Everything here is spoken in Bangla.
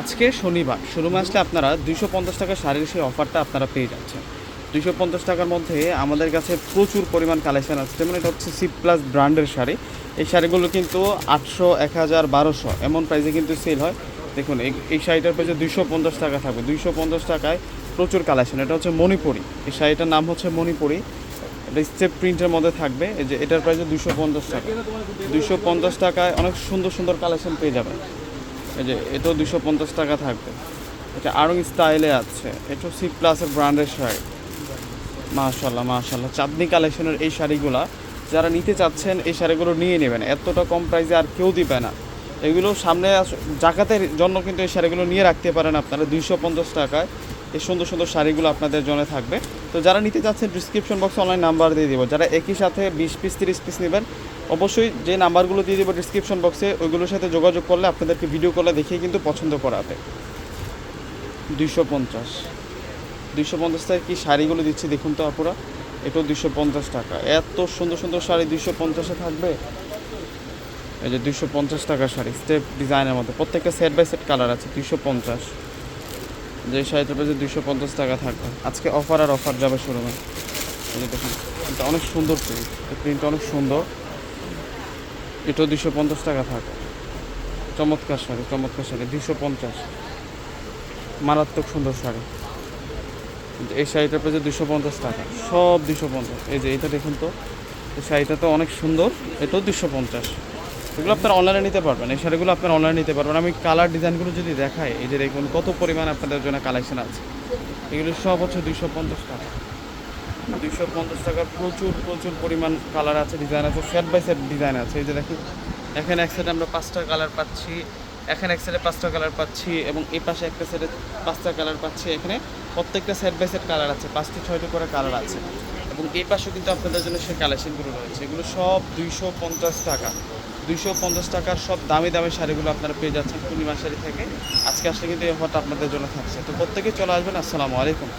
আজকে শনিবার। শোরুমে আসলে আপনারা দুইশো পঞ্চাশ টাকা শাড়ির সেই অফারটা আপনারা পেয়ে যাচ্ছেন। দুইশো পঞ্চাশ টাকার মধ্যে আমাদের কাছে প্রচুর পরিমাণ কালেকশন আছে। যেমন এটা হচ্ছে সি প্লাস ব্র্যান্ডের শাড়ি। এই শাড়িগুলো কিন্তু আটশো, এক হাজার, বারোশো এমন প্রাইসে কিন্তু সেল হয়। দেখুন, এই শাড়িটার প্রাইসে দুইশো পঞ্চাশ টাকা থাকবে। দুইশো পঞ্চাশ টাকায় প্রচুর কালেকশন এটা হচ্ছে মণিপুরি। এই শাড়িটার নাম হচ্ছে মণিপুরি। এটা স্টেপ প্রিন্টের মধ্যে থাকবে। এই যে এটার প্রাইসে দুশো পঞ্চাশ টাকা। দুশো পঞ্চাশ টাকায় অনেক সুন্দর সুন্দর কালেকশন পেয়ে যাবেন। এই যে এটাও দুশো পঞ্চাশ টাকা থাকবে। এটা আরং স্টাইলে আছে। এটা সি প্লাসের ব্র্যান্ডের শাড়ি। মাশাল্লাহ মাশাল্লাহ চাঁদনি কালেকশনের এই শাড়িগুলা, যারা নিতে চাচ্ছেন, এই শাড়িগুলো নিয়ে নেবেন। এতটা কম প্রাইসে আর কেউ দিবে না। এগুলো সামনে জাকাতের জন্য কিন্তু এই শাড়িগুলো নিয়ে রাখতে পারেন আপনারা দুইশো পঞ্চাশ টাকায়। এই সুন্দর সুন্দর শাড়িগুলো আপনাদের জন্য থাকবে। তো যারা নিতে চাচ্ছেন ডিসক্রিপশন বক্সে অনলাইন নাম্বার দিয়ে দিব। যারা একই সাথে বিশ পিস তিরিশ পিস নেবেন অবশ্যই যে নাম্বারগুলো দিয়ে দেবো ডিসক্রিপশন বক্সে ওইগুলোর সাথে যোগাযোগ করলে আপনাদেরকে ভিডিও কলে দেখিয়ে কিন্তু পছন্দ করাবে দুইশো পঞ্চাশ। দুইশো পঞ্চাশ টাকা কি শাড়িগুলো দিচ্ছি দেখুন তো আপুরা, এটাও দুইশো পঞ্চাশ টাকা। এত সুন্দর সুন্দর শাড়ি দুইশো পঞ্চাশে থাকবে? এই যে দুইশো পঞ্চাশ টাকা শাড়ি স্টেপ ডিজাইনের মধ্যে। প্রত্যেকটা সেট বাই সেট কালার আছে, দুইশো পঞ্চাশ। যে শাড়িটার প্রাইসে দুইশো পঞ্চাশ টাকা থাকবে। আজকে অফার আর অফার যাবে শুরু এই যে দেখুন, এটা অনেক সুন্দর প্রিন্ট প্রিন্টটা অনেক সুন্দর। এটাও দুশো পঞ্চাশ টাকা থাকবে চমৎকার শাড়ি চমৎকার শাড়ি দুশো পঞ্চাশ। মারাত্মক সুন্দর শাড়ি। এই শাড়িটার প্রাইসে দুশো পঞ্চাশ টাকা, সব দুশো পঞ্চাশ। এই যে এটা দেখুন তো, এই শাড়িটা তো অনেক সুন্দর, এটাও দুশো পঞ্চাশ। এগুলো আপনারা অনলাইনে নিতে পারবেন, এই শাড়িগুলো আপনারা অনলাইনে নিতে পারবেন। আমি কালার ডিজাইনগুলো যদি দেখাই, এই যে দেখুন কত পরিমাণ আপনাদের জন্য কালেকশন আছে। এগুলো সব হচ্ছে দুশো পঞ্চাশ টাকা। দুশো পঞ্চাশ টাকার প্রচুর প্রচুর পরিমাণ কালার আছে ডিজাইন আছে সেট বাই সেট ডিজাইন আছে। এই যে দেখুন, এখানে এক সাইডে আমরা পাঁচটা কালার পাচ্ছি, এখানে এক সাইডে পাঁচটা কালার পাচ্ছি এবং এই পাশে একটা সাইডে পাঁচটা কালার পাচ্ছি। এখানে প্রত্যেকটা সেট বাই সেট কালার আছে, পাঁচটি, ছয়টি করে কালার আছে। এবং এই পাশেও কিন্তু আপনাদের জন্য সেই কালেকশনগুলো রয়েছে। এগুলো সব দুইশো পঞ্চাশ টাকা। দুইশো পঞ্চাশ টাকার সব দামি দামি শাড়িগুলো আপনারা পেয়ে যাচ্ছেন পূর্ণিমা শাড়ি থেকে। আজকে আসলে কিন্তু এই অফারটা আপনাদের জন্য থাকছে। তো প্রত্যেকে চলে আসবেন। আসসালামু আলাইকুম।